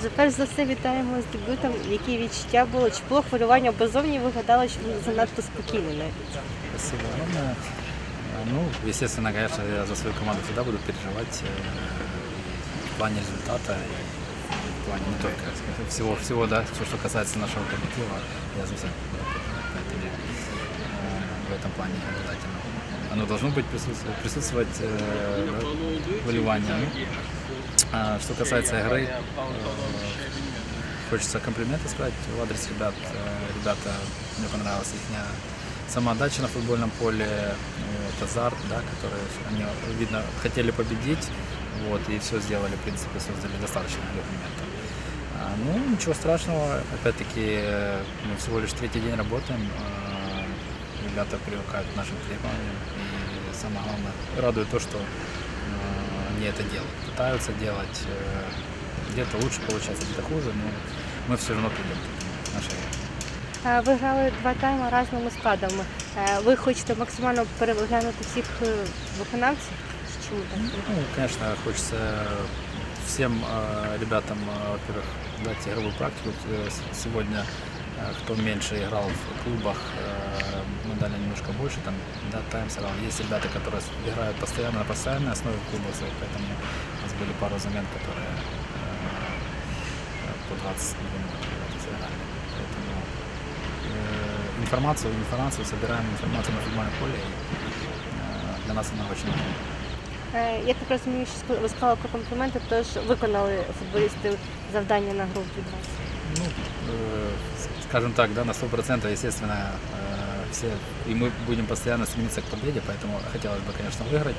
Отже, перш за все вітаємо з дебютом. Які відчуття було? Чи було хвилювання? Бо зовні виглядало, що ви занадто спокійно навіть. Спасибо. Ну, э, Ну, естественно, конечно, я за свою команду всегда буду переживать э, в плане результата, и в плане не только всего, всего, да, все, что касается нашего коллектива, я за всех буду переживать, поэтому э, в этом плане обязательно. Оно должно быть присутствовать, присутствовать э, да, выливание. Ну, а что касается игры, э, хочется комплименты сказать в адрес ребят. Э, Ребята, мне понравилась их самоотдача на футбольном поле, вот, азарт, да, который они, видно, хотели победить, вот, и все сделали, в принципе, создали достаточно для. А, ну, ничего страшного, опять-таки, э, мы всего лишь третий день работаем, а, ребята привыкают к нашим требованиям, и самое главное, радует то, что они это делают, пытаются делать, э, где-то лучше получается, где-то хуже, но мы все равно придем к нашей Е, Ви грали два тайми різними складами. Е, Ви хочете максимально переглянути всіх е, виконавців? Чи Чому так? Ну, конечно, хочется всем э, ребятам, э, во-первых, дать игровую практику. Э, с- Сегодня, э, кто меньше играл в клубах, э, мы дали немножко больше, там, да, тайм сыграл. Есть ребята, которые с- играют постоянно на постоянной основе в клубах своих, поэтому у нас были пару замен, которые э, по 20 минут ребята сыграли. Поэтому э, информацию, информацию, собираем информацию на футбольном поле, и э, для нас она очень важна. Е, Я так розумію, що ск- ви сказали про компліменти, тож виконали футболісти завдання на гру від вас. Ну, э, с- скажем так, да, на 100%, естественно, э, все, и мы будем постоянно стремиться к победе, поэтому хотелось бы, конечно, выиграть.